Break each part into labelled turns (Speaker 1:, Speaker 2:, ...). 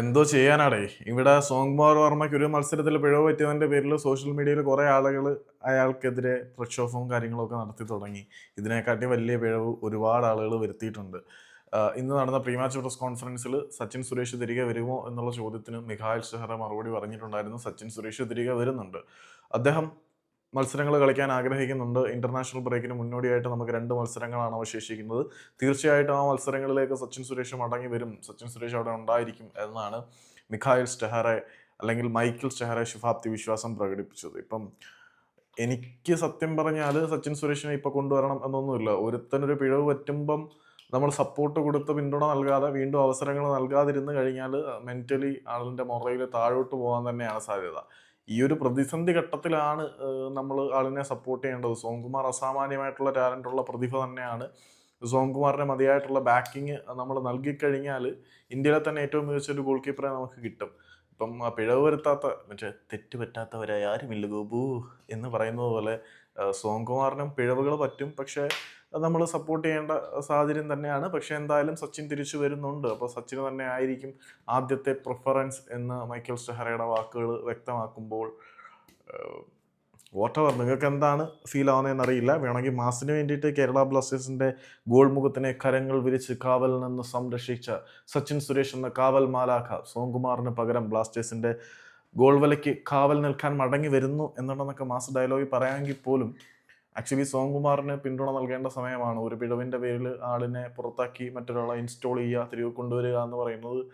Speaker 1: എന്തോ ചെയ്യാനാടേ. ഇവിടെ സോങ്കുമാർ വർമ്മയ്ക്ക് ഒരു മത്സരത്തിൽ പിഴവ് പറ്റിയതിന്റെ പേരിൽ സോഷ്യൽ മീഡിയയിൽ കുറേ ആളുകൾ അയാൾക്കെതിരെ പ്രക്ഷോഭവും കാര്യങ്ങളൊക്കെ നടത്തി തുടങ്ങി. ഇതിനെക്കാട്ടി വലിയ പിഴവ് ഒരുപാട് ആളുകൾ വരുത്തിയിട്ടുണ്ട്. ഇന്ന് നടന്ന പ്രീമാച്ച് പ്രസ് കോൺഫറൻസിൽ സച്ചിൻ സുരേഷ് തിരികെ വരുമോ എന്നുള്ള ചോദ്യത്തിന് മിഖായൽ ഷെഹ്റ മറുപടി പറഞ്ഞിട്ടുണ്ടായിരുന്നു. സച്ചിൻ സുരേഷ് തിരികെ വരുന്നുണ്ട്. അദ്ദേഹം മത്സരങ്ങൾ കളിക്കാൻ ആഗ്രഹിക്കുന്നുണ്ട്. ഇന്റർനാഷണൽ ബ്രേക്കിന് മുന്നോടിയായിട്ട് നമുക്ക് രണ്ട് മത്സരങ്ങളാണ് അവശേഷിക്കുന്നത്. തീർച്ചയായിട്ടും ആ മത്സരങ്ങളിലേക്ക് സച്ചിൻ സുരേഷ് മടങ്ങി വരും. സച്ചിൻ സുരേഷ് അവിടെ ഉണ്ടായിരിക്കും എന്നാണ് മിഖായൽ സ്റ്റെഹറെ അല്ലെങ്കിൽ മൈക്കിൾ സ്റ്റെഹറെ ശുഭാപ്തി വിശ്വാസം പ്രകടിപ്പിച്ചത്. ഇപ്പം എനിക്ക് സത്യം പറഞ്ഞാൽ സച്ചിൻ സുരേഷിനെ ഇപ്പം കൊണ്ടുവരണം എന്നൊന്നുമില്ല. ഒരുത്തനൊരു പിഴവ് പറ്റുമ്പം നമ്മൾ സപ്പോർട്ട് കൊടുത്ത് പിന്തുണ നൽകാതെ വീണ്ടും അവസരങ്ങൾ നൽകാതിരുന്ന് കഴിഞ്ഞാൽ മെന്റലി ആളിന്റെ മുറയിൽ താഴോട്ട് പോകാൻ തന്നെയാണ് സാധ്യത. ഈ ഒരു പ്രതിസന്ധി ഘട്ടത്തിലാണ് നമ്മൾ ആളിനെ സപ്പോർട്ട് ചെയ്യേണ്ടത്. സോംകുമാർ അസാമാന്യമായിട്ടുള്ള ടാലന്റുള്ള പ്രതിഭ തന്നെയാണ്. സോംകുമാറിന് മതിയായിട്ടുള്ള ബാക്കിങ് നമ്മൾ നൽകിക്കഴിഞ്ഞാൽ ഇന്ത്യയിലെ തന്നെ ഏറ്റവും മികച്ച ഒരു ഗോൾ കീപ്പറെ നമുക്ക് കിട്ടും. ഇപ്പം പിഴവ് വരുത്താത്ത മറ്റേ തെറ്റ് പറ്റാത്തവരായി ആരുമില്ല ഗോപു എന്ന് പറയുന്നത് പോലെ സോംകുമാറിനും പിഴവുകൾ പറ്റും. പക്ഷേ നമ്മൾ സപ്പോർട്ട് ചെയ്യേണ്ട സാഹചര്യം തന്നെയാണ്. പക്ഷെ എന്തായാലും സച്ചിൻ തിരിച്ചു വരുന്നുണ്ട്. അപ്പോൾ സച്ചിന് തന്നെ ആയിരിക്കും ആദ്യത്തെ പ്രിഫറൻസ് എന്ന് മൈക്കൽ സ്റ്റെഹറയുടെ വാക്കുകൾ വ്യക്തമാക്കുമ്പോൾ വോട്ടവർ നിങ്ങൾക്ക് എന്താണ് ഫീൽ ആവുന്നതെന്ന് അറിയില്ല. വേണമെങ്കിൽ മാസിന് വേണ്ടിയിട്ട് കേരള ബ്ലാസ്റ്റേഴ്സിന്റെ ഗോൾ മുഖത്തിനെ കരങ്ങൾ വിരിച്ച് കാവലിൽ നിന്ന് സംരക്ഷിച്ച സച്ചിൻ സുരേഷ് എന്ന കാവൽ മാലാഖ സോംകുമാറിന് പകരം ബ്ലാസ്റ്റേഴ്സിന്റെ ഗോൾ വലയ്ക്ക് കാവൽ നിൽക്കാൻ മടങ്ങി വരുന്നു എന്നുണ്ടെന്നൊക്കെ മാസ് ഡയലോഗിൽ പറയാമെങ്കിൽ പോലും ആക്ച്വലി സോംകുമാറിന് പിന്തുണ നൽകേണ്ട സമയമാണ്. ഒരു പിഴവിന്റെ പേരിൽ ആളിനെ പുറത്താക്കി മറ്റൊരാളെ ഇൻസ്റ്റോൾ ചെയ്യുക തിരികെ കൊണ്ടുവരിക എന്ന് പറയുന്നത്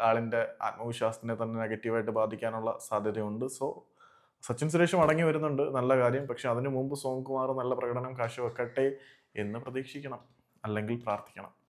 Speaker 1: ആളിന്റെ ആത്മവിശ്വാസത്തിനെ തന്നെ നെഗറ്റീവായിട്ട് ബാധിക്കാനുള്ള സാധ്യതയുണ്ട്. സോ സച്ചിൻ സുരേഷ് മടങ്ങി വരുന്നുണ്ട്. നല്ല കാര്യം. പക്ഷെ അതിനു മുമ്പ് സോംകുമാർ നല്ല പ്രകടനം കാഴ്ചവെക്കട്ടെ എന്ന് പ്രതീക്ഷിക്കണം. അല്ലെങ്കിൽ പ്രാർത്ഥിക്കണം.